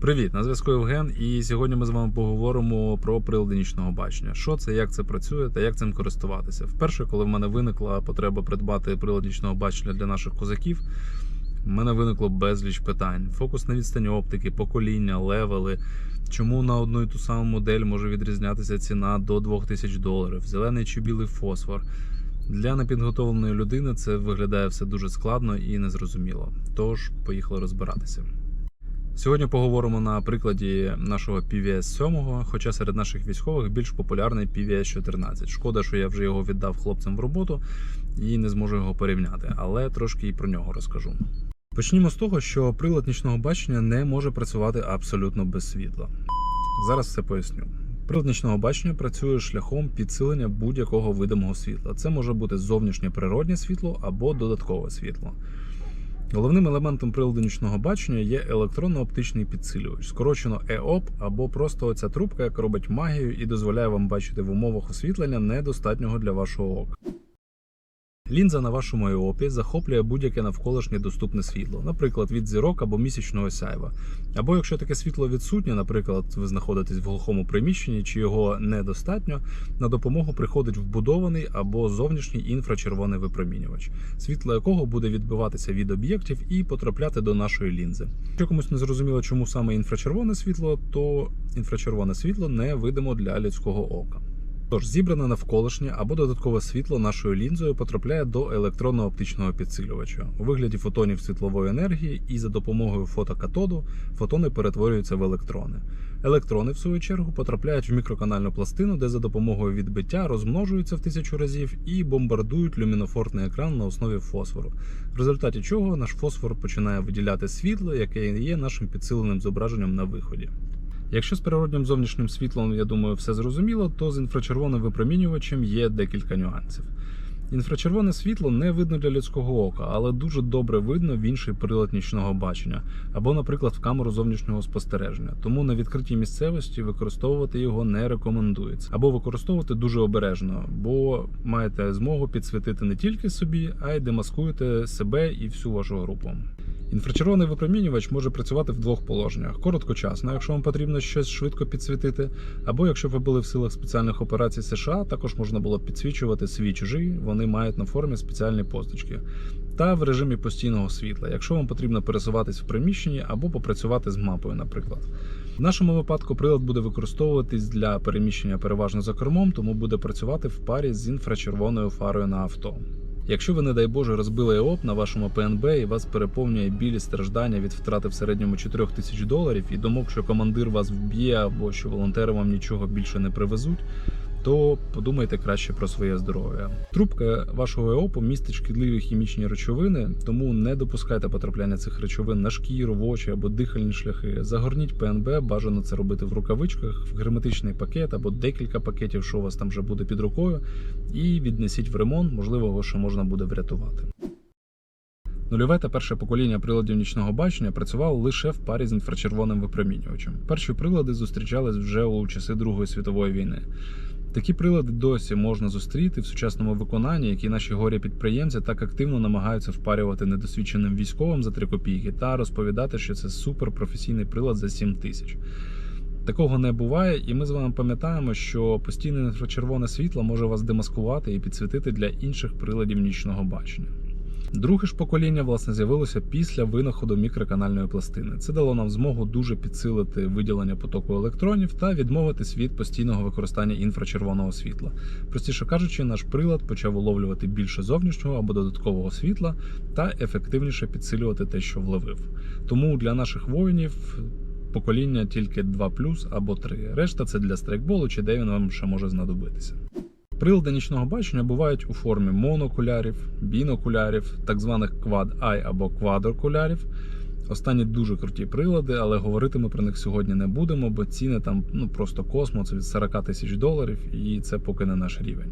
Привіт, на зв'язку Євген, і сьогодні ми з вами поговоримо про прилади нічного бачення. Що це, як це працює та як цим користуватися. Вперше, коли в мене виникла потреба придбати прилад нічного бачення для наших козаків, в мене виникло безліч питань: фокус на відстані оптики, покоління, левели. Чому на одну і ту саму модель може відрізнятися ціна до 2000 доларів, зелений чи білий фосфор. Для непідготовленої людини це виглядає все дуже складно і незрозуміло. Тож, поїхали розбиратися. Сьогодні поговоримо на прикладі нашого PVS 7, хоча серед наших військових більш популярний PVS 14. Шкода, що я вже його віддав хлопцям в роботу і не зможу його порівняти, але трошки і про нього розкажу. Почнімо з того, що прилад нічного бачення не може працювати абсолютно без світла. Зараз все поясню. Прилад нічного бачення працює шляхом підсилення будь-якого видимого світла. Це може бути зовнішнє природнє світло або додаткове світло. Головним елементом приладу нічного бачення є електронно-оптичний підсилювач, скорочено ЕОП або просто оця трубка, яка робить магію і дозволяє вам бачити в умовах освітлення недостатнього для вашого ока. Лінза на вашому EOP захоплює будь-яке навколишнє доступне світло, наприклад, від зірок або місячного сяйва. Або якщо таке світло відсутнє, наприклад, ви знаходитесь в глухому приміщенні чи його недостатньо, на допомогу приходить вбудований або зовнішній інфрачервоний випромінювач, світло якого буде відбиватися від об'єктів і потрапляти до нашої лінзи. Якщо комусь не зрозуміло, чому саме інфрачервоне світло, то інфрачервоне світло не видимо для людського ока. Тож зібране навколишнє або додаткове світло нашою лінзою потрапляє до електронно-оптичного підсилювача у вигляді фотонів світлової енергії, і за допомогою фотокатоду фотони перетворюються в електрони. Електрони, в свою чергу, потрапляють в мікроканальну пластину, де за допомогою відбиття розмножуються в тисячу разів і бомбардують люмінофорний екран на основі фосфору, в результаті чого наш фосфор починає виділяти світло, яке є нашим підсиленим зображенням на виході. Якщо з природнім зовнішнім світлом, я думаю, все зрозуміло, то з інфрачервоним випромінювачем є декілька нюансів. Інфрачервоне світло не видно для людського ока, але дуже добре видно в інший прилад нічного бачення, або, наприклад, в камеру зовнішнього спостереження. Тому на відкритій місцевості використовувати його не рекомендується, або використовувати дуже обережно, бо маєте змогу підсвітити не тільки собі, а й демаскуєте себе і всю вашу групу. Інфрачервоний випромінювач може працювати в двох положеннях: короткочасно, якщо вам потрібно щось швидко підсвітити, або якщо ви були в силах спеціальних операцій США, також можна було підсвічувати свій чужий, вони мають на формі спеціальні позначки. Та в режимі постійного світла, якщо вам потрібно пересуватись в приміщенні або попрацювати з мапою, наприклад. В нашому випадку прилад буде використовуватись для переміщення переважно за кермом, тому буде працювати в парі з інфрачервоною фарою на авто. Якщо ви, не дай Боже, розбили ЕОП на вашому ПНБ і вас переповнює білі страждання від втрати в середньому 4 тисяч доларів і думок, що командир вас вб'є або що волонтери вам нічого більше не привезуть, то подумайте краще про своє здоров'я. Трубка вашого ЕОПу містить шкідливі хімічні речовини, тому не допускайте потрапляння цих речовин на шкіру, в очі або дихальні шляхи. Загорніть ПНБ, бажано це робити в рукавичках, в герметичний пакет або декілька пакетів, що у вас там вже буде під рукою, і віднесіть в ремонт, можливо, його ще можна буде врятувати. Нульове та перше покоління приладів нічного бачення працювало лише в парі з інфрачервоним випромінювачем. Перші прилади зустрічались вже у часи Другої світової війни. Такі прилади досі можна зустріти в сучасному виконанні, які наші горі підприємці так активно намагаються впарювати недосвідченим військовим за 3 копійки та розповідати, що це суперпрофесійний прилад за 7 тисяч. Такого не буває, і ми з вами пам'ятаємо, що постійне інфрачервоне світло може вас демаскувати і підсвітити для інших приладів нічного бачення. Друге ж покоління власне з'явилося після винаходу мікроканальної пластини. Це дало нам змогу дуже підсилити виділення потоку електронів та відмовитись від постійного використання інфрачервоного світла. Простіше кажучи, наш прилад почав уловлювати більше зовнішнього або додаткового світла та ефективніше підсилювати те, що вловив. Тому для наших воїнів. Покоління тільки 2 або 3. Решта це для страйкболу чи де він вам ще може знадобитися. Прилади нічного бачення бувають у формі монокулярів, бінокулярів, так званих Quad-Eye або квадрокулярів. Останні дуже круті прилади, але говорити ми про них сьогодні не будемо, бо ціни там ну просто космос від 40 тисяч доларів, і це поки не наш рівень.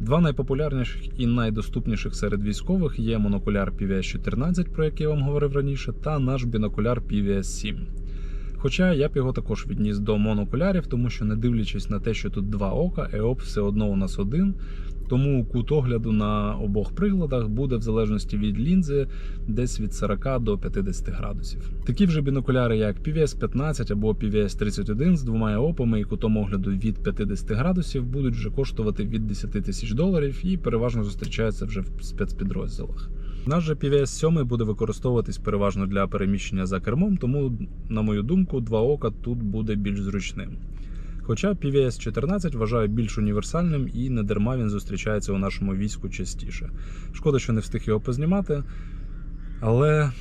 Два найпопулярніших і найдоступніших серед військових є монокуляр PVS 14, про який я вам говорив раніше, та наш бінокуляр PVS 7. Хоча я б його також відніс до монокулярів, тому що, не дивлячись на те, що тут два ока, EOP все одно у нас один, Тому кут огляду на обох приладах буде в залежності від лінзи десь від 40 до 50 градусів. Такі вже бінокуляри, як PVS 15 або PVS 31 з двома опами і кутом огляду від 50 градусів, будуть вже коштувати від 10 тисяч доларів і переважно зустрічаються вже в спецпідрозділах. Наш же PVS 7 буде використовуватись переважно для переміщення за кермом, тому, на мою думку, два ока тут буде більш зручним. Хоча PVS 14 вважаю більш універсальним і не дарма він зустрічається у нашому війську частіше. Шкода, що не встиг його познімати, але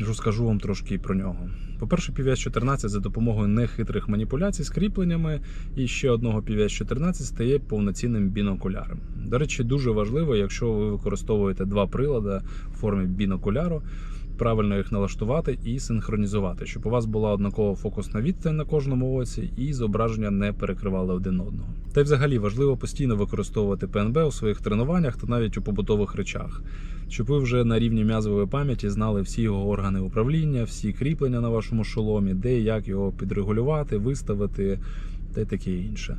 розкажу вам трошки про нього. По-перше, PVS 14 за допомогою нехитрих маніпуляцій з кріпленнями і ще одного PVS 14 стає повноцінним бінокуляром. До речі, дуже важливо, якщо ви використовуєте два прилади в формі бінокуляру, правильно їх налаштувати і синхронізувати, щоб у вас була однакова фокусна відстань на кожному оці і зображення не перекривали один одного. Та й взагалі важливо постійно використовувати ПНБ у своїх тренуваннях та навіть у побутових речах, щоб ви вже на рівні м'язової пам'яті знали всі його органи управління, всі кріплення на вашому шоломі, де і як його підрегулювати, виставити та й таке інше.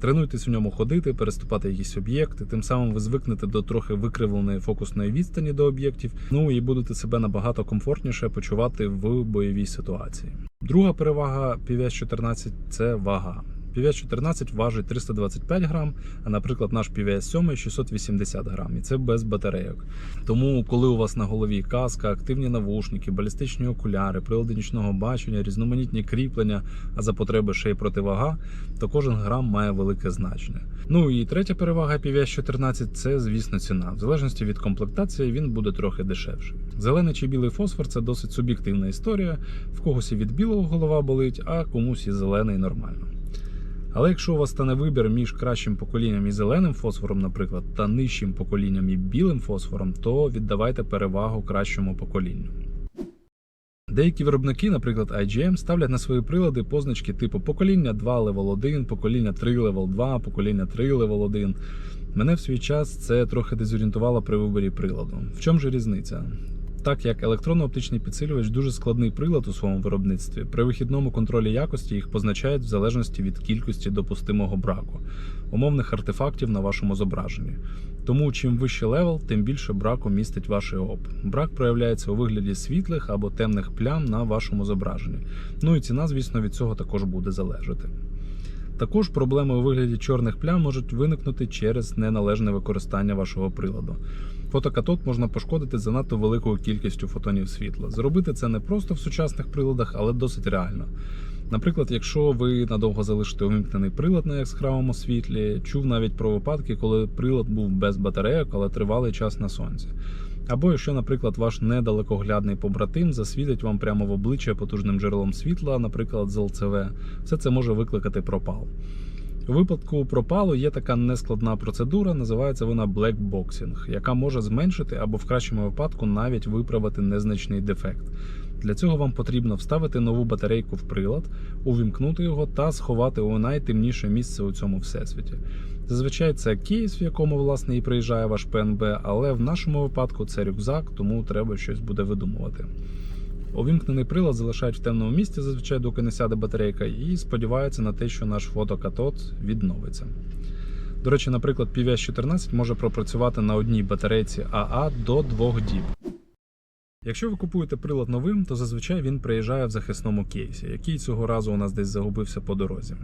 Тренуйтесь в ньому ходити, переступати якісь об'єкти, тим самим ви звикнете до трохи викривленої фокусної відстані до об'єктів, ну і будете себе набагато комфортніше почувати в бойовій ситуації. Друга перевага PVS 14 це вага. PVS 14 важить 325 грам, а наприклад, наш PVS 7 680 грам, і це без батарейок. Тому, коли у вас на голові каска, активні навушники, балістичні окуляри, прилади нічного бачення, різноманітні кріплення, а за потреби ще й противага, то кожен грам має велике значення. Ну і третя перевага PVS 14 це, звісно, ціна. В залежності від комплектації він буде трохи дешевший. Зелений чи білий фосфор це досить суб'єктивна історія. В когось і від білого голова болить, а комусь і зелений нормально. Але якщо у вас стане вибір між кращим поколінням і зеленим фосфором, наприклад, та нижчим поколінням і білим фосфором, то віддавайте перевагу кращому поколінню. Деякі виробники, наприклад IGM, ставлять на свої прилади позначки типу покоління 2 Level 1, покоління 3 Level 2, покоління 3 Level 1. Мене в свій час це трохи дезорієнтувало при виборі приладу. В чому ж різниця? Так як електронно-оптичний підсилювач дуже складний прилад у своєму виробництві, при вихідному контролі якості їх позначають в залежності від кількості допустимого браку, умовних артефактів на вашому зображенні. Тому чим вищий левел, тим більше браку містить ваш ОП. Брак проявляється у вигляді світлих або темних плям на вашому зображенні. Ну і ціна, звісно, від цього також буде залежати. Також проблеми у вигляді чорних плям можуть виникнути через неналежне використання вашого приладу. Фотокатод можна пошкодити занадто великою кількістю фотонів світла. Зробити це не просто в сучасних приладах, але досить реально. Наприклад, якщо ви надовго залишите увімкнений прилад на яскравому світлі, чув навіть про випадки, коли прилад був без батарейок, але тривалий час на сонці. Або якщо, наприклад, ваш недалекоглядний побратим засвітить вам прямо в обличчя потужним джерелом світла, наприклад, з ЛЦВ, все це може викликати пропал. У випадку пропалу є така нескладна процедура, називається вона блекбоксинг, яка може зменшити або в кращому випадку навіть виправити незначний дефект. Для цього вам потрібно вставити нову батарейку в прилад, увімкнути його та сховати у найтемніше місце у цьому всесвіті. Зазвичай це кейс, в якому власне і приїжджає ваш ПНБ, але в нашому випадку це рюкзак, тому треба щось буде видумувати. Увімкнений прилад залишають в темному місці, зазвичай доки не сяде батарейка, і сподіваються на те, що наш фотокатод відновиться. До речі, наприклад, PVS 14 може пропрацювати на одній батарейці АА до 2 діб. Якщо ви купуєте прилад новим, то зазвичай він приїжджає в захисному кейсі, який цього разу у нас десь загубився по дорозі.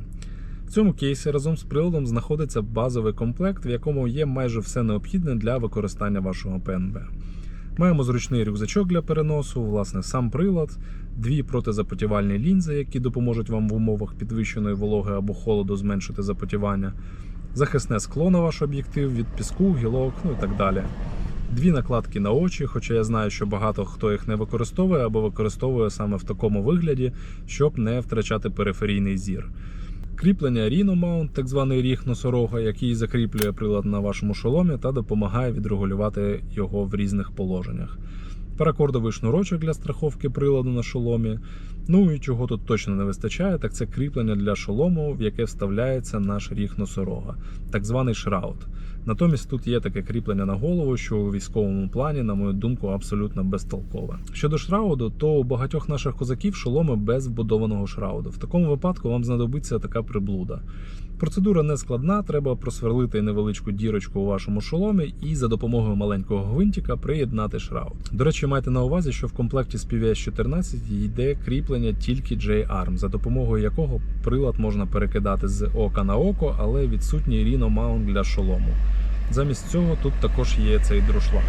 В цьому кейсі разом з приладом знаходиться базовий комплект, в якому є майже все необхідне для використання вашого ПНБ. Маємо зручний рюкзачок для переносу, власне, сам прилад, дві протизапотівальні лінзи, які допоможуть вам в умовах підвищеної вологи або холоду зменшити запотівання, захисне скло на ваш об'єктив від піску, гілок, ну і так далі. Дві накладки на очі, хоча я знаю, що багато хто їх не використовує або використовує саме в такому вигляді, щоб не втрачати периферійний зір. Кріплення Rhino Mount, так званий ріг носорога, який закріплює прилад на вашому шоломі та допомагає відрегулювати його в різних положеннях. Паракордовий шнурочок для страховки приладу на шоломі. Ну і чого тут точно не вистачає, так це кріплення для шолому, в яке вставляється наш ріг носорога, так званий шраут. Натомість тут є таке кріплення на голову, що у військовому плані, на мою думку, абсолютно безтолкове. Щодо шрауду, то у багатьох наших козаків шоломи без вбудованого шрауду. В такому випадку вам знадобиться така приблуда. Процедура не складна, треба просверлити невеличку дірочку у вашому шоломі і за допомогою маленького гвинтика приєднати шраут. До речі, майте на увазі, що в комплекті з PVS 14 йде кріплення тільки J-Arm, за допомогою якого прилад можна перекидати з ока на око, але відсутній Rhino Mount для шолому. Замість цього тут також є цей друшлак.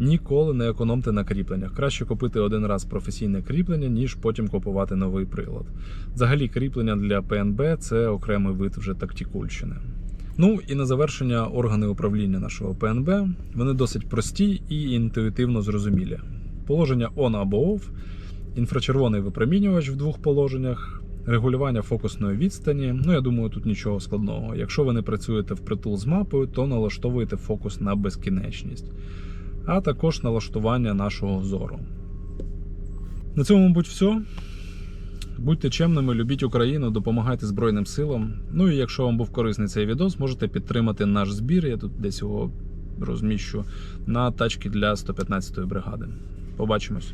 Ніколи не економте на кріпленнях. Краще купити один раз професійне кріплення, ніж потім купувати новий прилад. Взагалі, кріплення для ПНБ це окремий вид вже тактикульщини. Ну і на завершення органи управління нашого ПНБ. Вони досить прості і інтуїтивно зрозумілі. Положення on або off, інфрачервоний випромінювач в двох положеннях, регулювання фокусної відстані. Ну, я думаю, тут нічого складного. Якщо ви не працюєте впритул з мапою, то налаштовуєте фокус на безкінечність а також налаштування нашого зору. На цьому, мабуть, все. Будьте чемними, любіть Україну, допомагайте Збройним силам. Ну і якщо вам був корисний цей відос, можете підтримати наш збір. Я тут десь його розміщу на тачки для 115-ї бригади. Побачимось.